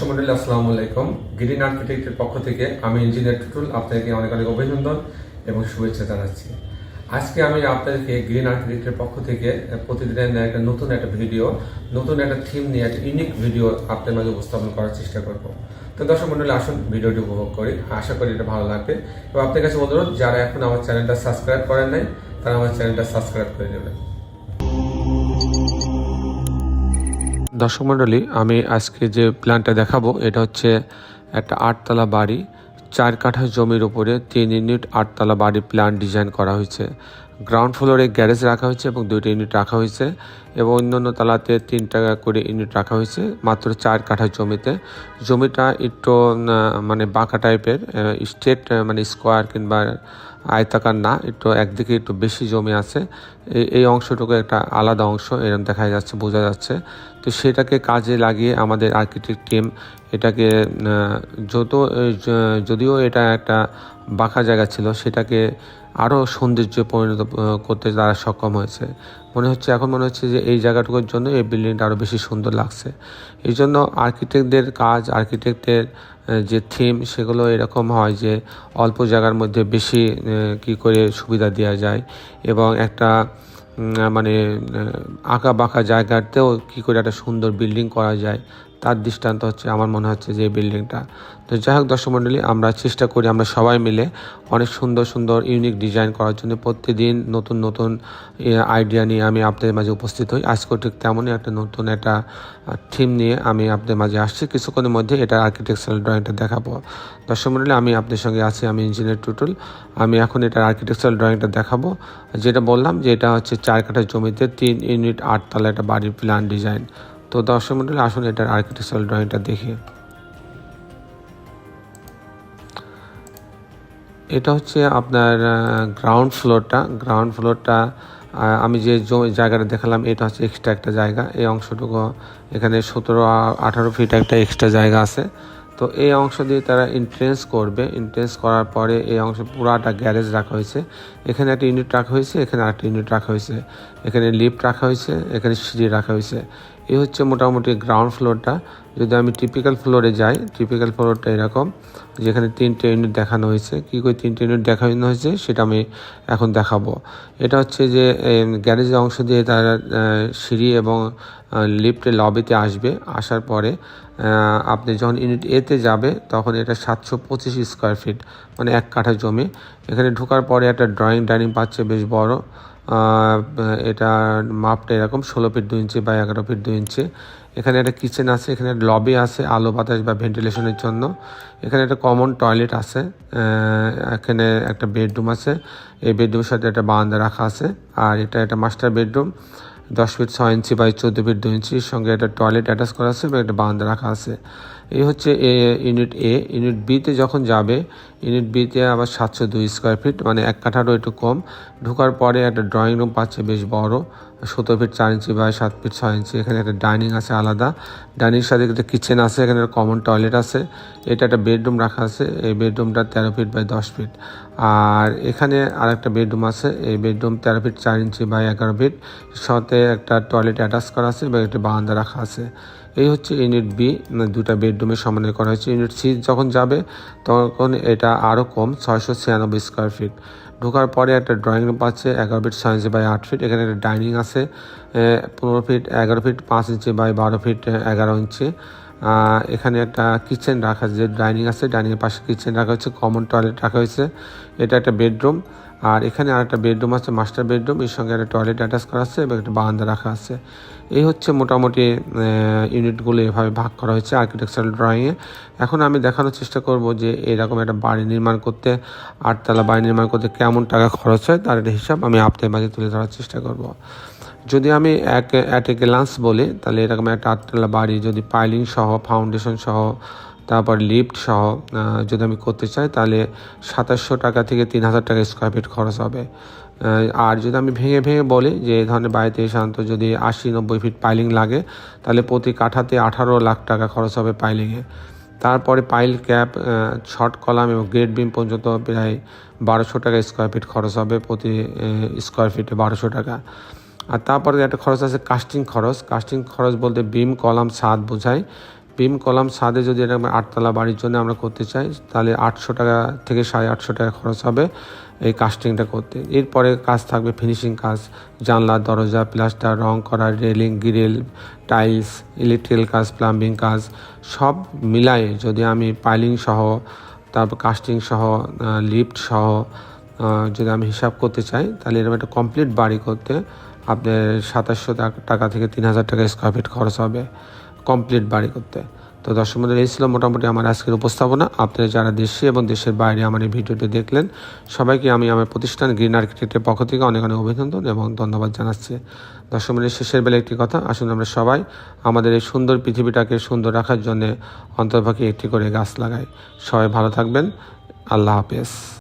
দর্শক মন্ডলী আসসালামু আলাইকুম। গ্রিন আর্কিটেক্টের পক্ষ থেকে আমি ইঞ্জিনিয়ার টুটুল, আপনাদেরকে অনেক অনেক অভিনন্দন এবং শুভেচ্ছা জানাচ্ছি। আজকে আমি আপনাদেরকে গ্রিন আর্কিটেক্টের পক্ষ থেকে প্রতিদিনের একটা নতুন একটা ভিডিও, নতুন একটা থিম নিয়ে একটা ইউনিক ভিডিও আপনাদের মাঝে উপস্থাপন করার চেষ্টা করব। তো দর্শক মন্ডলী আসুন ভিডিওটি উপভোগ করি। আশা করি এটা ভালো লাগবে। এবং আপনাদের কাছে অনুরোধ, যারা এখন আমার চ্যানেলটা সাবস্ক্রাইব করেন নাই, তারা আমার চ্যানেলটা সাবস্ক্রাইব করে নেবেন। দর্শক মন্ডলী আমি আজকে যে প্ল্যানটা দেখাবো, এটা হচ্ছে একটা আটতলা বাড়ি, চার কাঠা জমির উপরে তিন ইউনিট আটতলা বাড়ির প্ল্যান ডিজাইন করা হয়েছে। গ্রাউন্ড ফ্লোরে গ্যারেজ রাখা হয়েছে এবং দুইটি ইউনিট রাখা হয়েছে। এবং অন্যান্য তালাতে তিন টাকা করে ইউনিট রাখা হয়েছে, মাত্র চার কাঠা জমিতে। জমিটা একটু মানে বাঁকা টাইপের স্টেট মানে স্কোয়ার কিংবা আয়তাকার না, একটু একদিকে একটু বেশি জমি আছে। এই অংশটুকু একটা আলাদা অংশ এরকম দেখা যাচ্ছে, বোঝা যাচ্ছে। তো সেটাকে কাজে লাগিয়ে আমাদের আর্কিটেক্ট টিম এটাকে যত যদিও এটা একটা বাঁকা জায়গা ছিল, সেটাকে আরও সৌন্দর্য পরিণত করতে তারা সক্ষম হয়েছে। মনে হচ্ছে, এখন মনে হচ্ছে যে এই জায়গাটুকুর জন্য এই বিল্ডিংটা আরও বেশি সুন্দর লাগছে। এই জন্য আর্কিটেক্টদের কাজ আর্কিটেক্টের যে থিম সেগুলো এরকম হয় যে অল্প জায়গার মধ্যে বেশি কি করে সুবিধা দেওয়া যায় এবং একটা মানে আঁকা বাঁকা জায়গাতেও কী করে একটা সুন্দর বিল্ডিং করা যায়। তার দৃষ্টান্ত হচ্ছে, আমার মনে হচ্ছে যে বিল্ডিংটা তো যাই হোক দর্শক মণ্ডলী, আমরা চেষ্টা করি আমরা সবাই মিলে অনেক সুন্দর সুন্দর ইউনিক ডিজাইন করার জন্য। প্রতিদিন নতুন নতুন আইডিয়া নিয়ে আমি আপনাদের মাঝে উপস্থিত হই। আজকেও ঠিক তেমনই একটা নতুন একটা থিম নিয়ে আমি আপনাদের মাঝে আসছি। কিছুক্ষণের মধ্যে এটা আর্কিটেকচারাল ড্রয়িংটা দেখাবো। দর্শক মণ্ডলী, আমি আপনাদের সঙ্গে আছি, আমি ইঞ্জিনিয়ার টুটুল। আমি এখন এটার আর্কিটেকচারাল ড্রয়িংটা দেখাবো। যেটা বললাম যে এটা হচ্ছে চার কাঠা জমিতে তিন ইউনিট আটতলা একটা বাড়ির প্ল্যান ডিজাইন তো দর্শক মণ্ডলী আসুন এটার আর্কিটেকচারাল ড্রয়িংটা দেখি। এটা হচ্ছে আপনার গ্রাউন্ড ফ্লোরটা গ্রাউন্ড ফ্লোরটা আমি যে জায়গাটা দেখালাম, এটা হচ্ছে এক্সট্রা একটা জায়গা। এই অংশটুকু এখানে সতেরো, আঠারো ফিট একটা এক্সট্রা জায়গা আছে। তো এই অংশ দিয়ে তারা এন্ট্রেন্স করবে। এন্ট্রেন্স করার পরে এই অংশ পুরাটা গ্যারেজ রাখা হয়েছে। এখানে একটা ইউনিট রাখা হয়েছে, এখানে আরেকটা ইউনিট রাখা হয়েছে। এখানে লিফট রাখা হয়েছে, এখানে সিঁড়ি রাখা হয়েছে। এই হচ্ছে মোটামুটি গ্রাউন্ড ফ্লোরটা যদি আমি টিপিক্যাল ফ্লোরে যাই টিপিক্যাল ফ্লোরটা এরকম, যেখানে তিনটে ইউনিট দেখানো হয়েছে। কী করে তিনটে ইউনিট দেখানো হয়েছে, সেটা আমি এখন দেখাবো। এটা হচ্ছে যে গ্যারেজের অংশ দিয়ে তারা সিঁড়ি এবং লিফটে লবিতে আসবে। আসার পরে আপনি যখন ইউনিট এতে যাবে, তখন এটা সাতশো পঁচিশ স্কোয়ার ফিট মানে এক কাঠা জমি। এখানে ঢোকার পরে একটা ড্রয়িং ডাইনিং পাচ্ছে বেশ বড়। এটা মাপটা এরকম, ষোলো ফিট দু ইঞ্চি বা এগারো ফিট দু ইঞ্চি। এখানে একটা কিচেন আছে, এখানে লবি আছে, আলো বাতাস বা ভেন্টিলেশনের জন্য। এখানে একটা কমন টয়লেট আছে এখানে একটা বেডরুম আছে। এই বেডরুমের সাথে একটা বারান্দা রাখা আছে, আর এটা একটা মাস্টার বেডরুম। দশ ফিট ছয় ইঞ্চি বাই চোদ্দ ফিট দু ইঞ্চির সঙ্গে একটা টয়লেট অ্যাটাচ করা আছে এবং একটা বারান্দা রাখা আছে। এই হচ্ছে এ ইউনিট এ ইউনিট বিতে যখন যাবে ইউনিট বিতে আবার সাতশো দুই স্কোয়ার ফিট মানে এক কাঠারও একটু কম। ঢোকার পরে একটা ড্রয়িং রুম পাচ্ছে বেশ বড় সতেরো ফিট চার ইঞ্চি বা সাত ফিট ছয় ইঞ্চি এখানে একটা ডাইনিং আছে আলাদা। ডাইনিং সাথে একটা কিচেন আছে, এখানে কমন টয়লেট আছে। এটা একটা বেডরুম রাখা আছে, এই বেডরুমটা তেরো ফিট বাই দশ ফিট আর এখানে আর একটা বেডরুম আছে, এই বেডরুম তেরো ফিট চার ইঞ্চি বাই এগারো ফিট সাথে একটা টয়লেট অ্যাটাচ করা আছে বা একটা বারান্দা রাখা আছে। এই হচ্ছে ইউনিট বি দুটা বেডরুমের সমানে করা হয়েছে। ইউনিট সি যখন যাবে, তখন এটা আরও কম, ছয়শো ছিয়ানব্বই স্কোয়ার ফিট ঢোকার পরে একটা ড্রয়িং রুম আছে, এগারো ফিট ছয় ইঞ্চি বাই আট ফিট এখানে একটা ডাইনিং আছে পনেরো ফিট এগারো ফিট পাঁচ ইঞ্চি বাই বারো ফিট এগারো ইঞ্চি এখানে একটা কিচেন রাখা যে ডাইনিং আছে ডাইনিংয়ের পাশে কিচেন রাখা হয়েছে কমন টয়লেট রাখা হয়েছে। এটা একটা বেডরুম আর এখানে আরেকটা বেডরুম আছে, মাস্টার বেডরুম। এর সঙ্গে একটা টয়লেট অ্যাটাচ করা আছে এবং একটা বারান্দা রাখা আছে। এই হচ্ছে মোটামুটি ইউনিটগুলো এভাবে ভাগ করা হয়েছে আর্কিটেকচারাল ড্রয়িংয়ে এখন আমি দেখানোর চেষ্টা করব যে এরকম একটা বাড়ি নির্মাণ করতে, আটতলা বাড়ি নির্মাণ করতে কেমন টাকা খরচ হয়, তার একটা হিসাব আমি আপনাদের মাঝে তুলে ধরার চেষ্টা করব। যদি আমি এক অ্যাট এ গ্লান্স বলি, তাহলে এরকম একটা আটতলা বাড়ি, যদি পাইলিং সহ ফাউন্ডেশন সহ তারপর লিফট সহ যদি আমি করতে চাই, তাহলে সাতাশশো টাকা থেকে তিন হাজার টাকা স্কোয়ার ফিট খরচ হবে। আর যদি আমি ভেঙে ভেঙে বলি যে, এই ধরনের বাড়িতে সাধারণত যদি আশি নব্বই ফিট পাইলিং লাগে, তাহলে প্রতি কাঠাতে আঠারো লাখ টাকা খরচ হবে পাইলিংয়ে তারপরে পাইল ক্যাপ শর্ট কলাম এবং গ্রেড বিম পর্যন্ত প্রায় বারোশো টাকা স্কোয়ার ফিট খরচ হবে প্রতি স্কোয়ার ফিটে বারোশো টাকা। আর তারপরে একটা খরচ আছে কাস্টিং খরচ। কাস্টিং খরচ বলতে বিম কলাম ছাদ বোঝায়। বিম কলাম ছাদে যদি এরকম আটতলা বাড়ির জন্য আমরা করতে চাই, তাহলে আটশো টাকা থেকে সাড়ে আটশো টাকা খরচ হবে এই কাস্টিংটা করতে। এরপরে কাজ থাকবে ফিনিশিং কাজ জানলা দরজা প্লাস্টার রং করা রেলিং গ্রিল টাইলস ইলেকট্রিক্যাল কাজ প্লাম্বিং কাজ, সব মিলায়ে যদি আমি পাইলিং সহ, তারপর কাস্টিং সহ লিফট সহ যদি আমি হিসাব করতে চাই, তাহলে এরকম একটা কমপ্লিট বাড়ি করতে আপনার সাতাশশো টাকা থেকে তিন হাজার টাকা স্কোয়ার ফিট খরচ হবে। কমপ্লিট বাড়ি করতে তো দর্শক বন্ধুরা এই ছিল মোটামুটি আমার আজকের উপস্থাপনা। আপনারা যারা দেশে এবং দেশের বাইরে আমার এই ভিডিওটি দেখলেন, সবাইকে আমি আমার প্রতিষ্ঠান গ্রিন আর্কিটেক্টের পক্ষ থেকে অনেক অনেক অভিনন্দন এবং ধন্যবাদ জানাচ্ছি। দর্শক বন্ধুরা শেষের বেলা একটি কথা, আসুন আমরা সবাই আমাদের এই সুন্দর পৃথিবীটাকে সুন্দর রাখার জন্য অন্তর্ভাগে একটি করে গাছ লাগাই। সবাই ভালো থাকবেন। আল্লাহ হাফেজ।